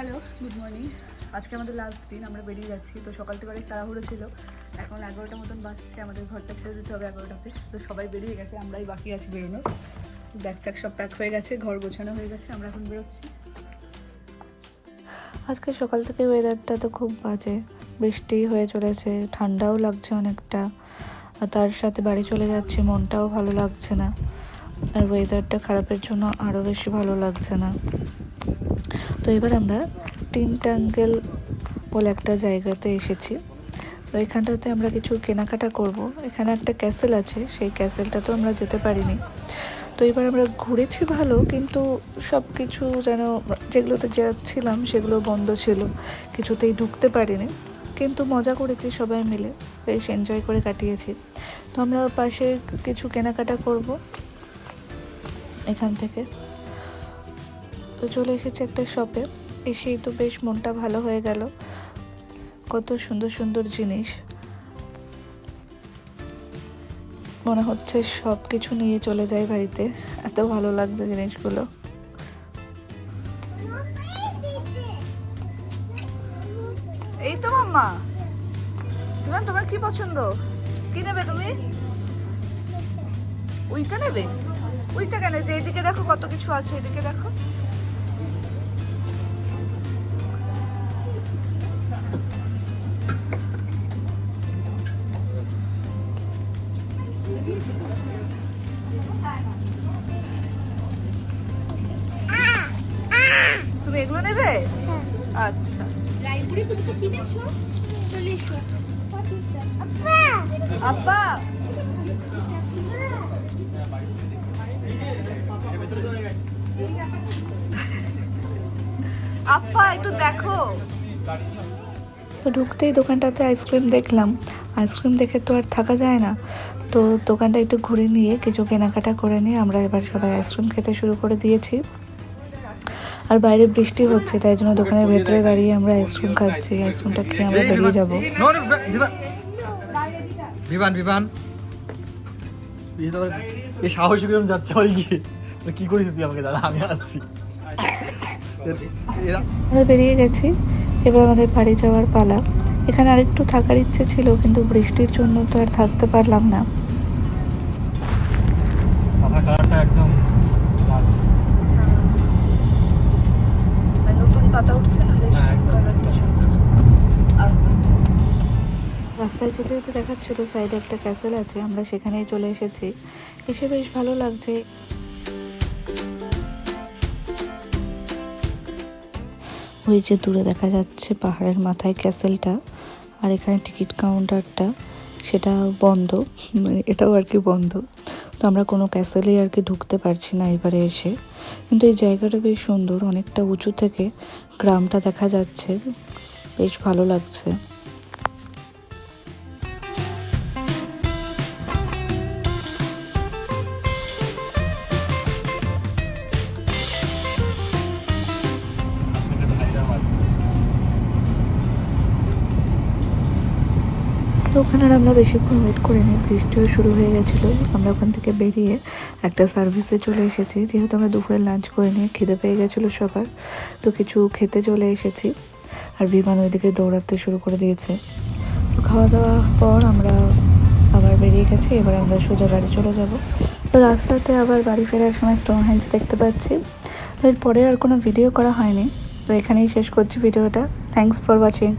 Hello good morning আজকে আমাদের last দিন, আমরা বেরিয়ে যাচ্ছি। তো সকাল থেকে অনেক তাড়াহুড়ো ছিল। এখন এগারোটার মতন বাজছে, আমাদের ঘরটা ছেড়ে দিতে হবে এগারোটাতে। তো সবাই বেরিয়ে গেছে, আমরাই বাকি আছি বেরোনো ব্যাগ ট্যাগ সব প্যাক হয়ে গেছে, ঘর গোছানো হয়ে গেছে, আমরা এখন বেরোচ্ছি। আজকে সকাল থেকে ওয়েদারটা তো খুব বাজে। বৃষ্টি হয়ে চলেছে, ঠান্ডাও লাগছে অনেকটা। আর তার সাথে বাড়ি চলে যাচ্ছি, মনটাও ভালো লাগছে না। আর ওয়েদারটা খারাপের জন্য আরও বেশি ভালো লাগছে না। তো এবার আমরা টিন ট্যাঙ্গেল বলে একটা জায়গাতে এসেছি। তো এখানটাতে আমরা কিছু কেনাকাটা করব। এখানে একটা ক্যাসেল আছে, সেই ক্যাসেলটাতেও আমরা যেতে পারিনি। তো এবার আমরা ঘুরেছি ভালো, কিন্তু সব কিছু যেন যেগুলোতে যাচ্ছিলাম সেগুলো বন্ধ ছিল। কিছুতেই ঢুকতে পারিনি। কিন্তু মজা করেছি সবাই মিলে, বেশ এনজয় করে কাটিয়েছি। তো আমরা পাশে কিছু কেনাকাটা করব এখান থেকে। তো চলে এসেছি একটা শপে এসেই তো বেশ মনটা ভালো হয়ে গেল। কত সুন্দর সুন্দর জিনিস। মনে হচ্ছে সব কিছু নিয়ে চলে যায় বাড়িতে। এত ভালো লাগছে জিনিসগুলো। এই তো মাম্মা। ইমান তোমার কি পছন্দ? কি নেবে তুমি? ওইটা নেবে? ওইটা কেন? এই এইদিকে দেখো কত কিছু আছে, এদিকে দেখো। তুমি এগুলো নেবে? আচ্ছা। আপা আপা একটু দেখো। ঢুকতেই দোকানটাতে আইসক্রিম দেখলাম। আইসক্রিম দেখে তো আর থাকা যায় না। তো দোকানটা একটু ঘুরে নিয়ে কিছু কেনাকাটা করে নিয়ে আমরা এবার সবাই আইসক্রিম খেতে শুরু করে দিয়েছি। আর বাইরে বৃষ্টি হচ্ছে তাই জন্য দোকানের ভেতরে দাঁড়িয়ে আমরা আইসক্রিম খাচ্ছি আইসক্রিমটা খেয়ে আমরা বেরিয়ে যাব। বিমান। বিমান এই সাহসী কিরম যাচ্ছে কি করিস তুই আমাকে দাদা? আমি আসছি। আমরা বেরিয়ে গেছি এবার আমাদের বাড়ি যাওয়ার পালা। এখানে আরেকটু থাকার ইচ্ছে ছিল কিন্তু বৃষ্টির জন্য তো আর থাকতে পারলাম না। একদম নতুন পাতা উঠছে না? হ্যাঁ, রাস্তায় যেতে যেতে দেখাচ্ছিল সাইডে একটা ক্যাসেল আছে আমরা সেখানেই চলে এসেছি। এসে বেশ ভালো লাগছে। ওই যে দূরে দেখা যাচ্ছে পাহাড়ের মাথায় ক্যাসেলটা। আর এখানে টিকিট কাউন্টারটা সেটা বন্ধ মানে এটাও আর কি বন্ধ। তো আমরা কোনো ক্যাসেলেই আর কি ঢুকতে পারছি না এবারে এসে। কিন্তু এই জায়গাটা বেশ সুন্দর, অনেকটা উঁচু থেকে গ্রামটা দেখা যাচ্ছে। বেশ ভালো লাগছে। ওখানে আর আমরা বেশিক্ষণ ওয়েট করিনি। বৃষ্টিও শুরু হয়ে গেছিল। আমরা ওখান থেকে বেরিয়ে একটা সার্ভিসে চলে এসেছি। যেহেতু আমরা দুপুরে লাঞ্চ করে নিয়ে খিদে পেয়ে গেছিল সবার, তো কিছু খেতে চলে এসেছি। আর বিমান ওইদিকে দৌড়াতে শুরু করে দিয়েছে। তো খাওয়া দাওয়ার পর আমরা আবার বেরিয়ে গেছি। এবার আমরা সোজা বাড়ি চলে যাব। তো রাস্তাতে আবার বাড়ি ফেরার সময় স্টোন হ্যান্স দেখতে পাচ্ছি। তো এরপরে আর কোনো ভিডিও করা হয়নি। তো এখানেই শেষ করছি ভিডিওটা থ্যাংকস ফর ওয়াচিং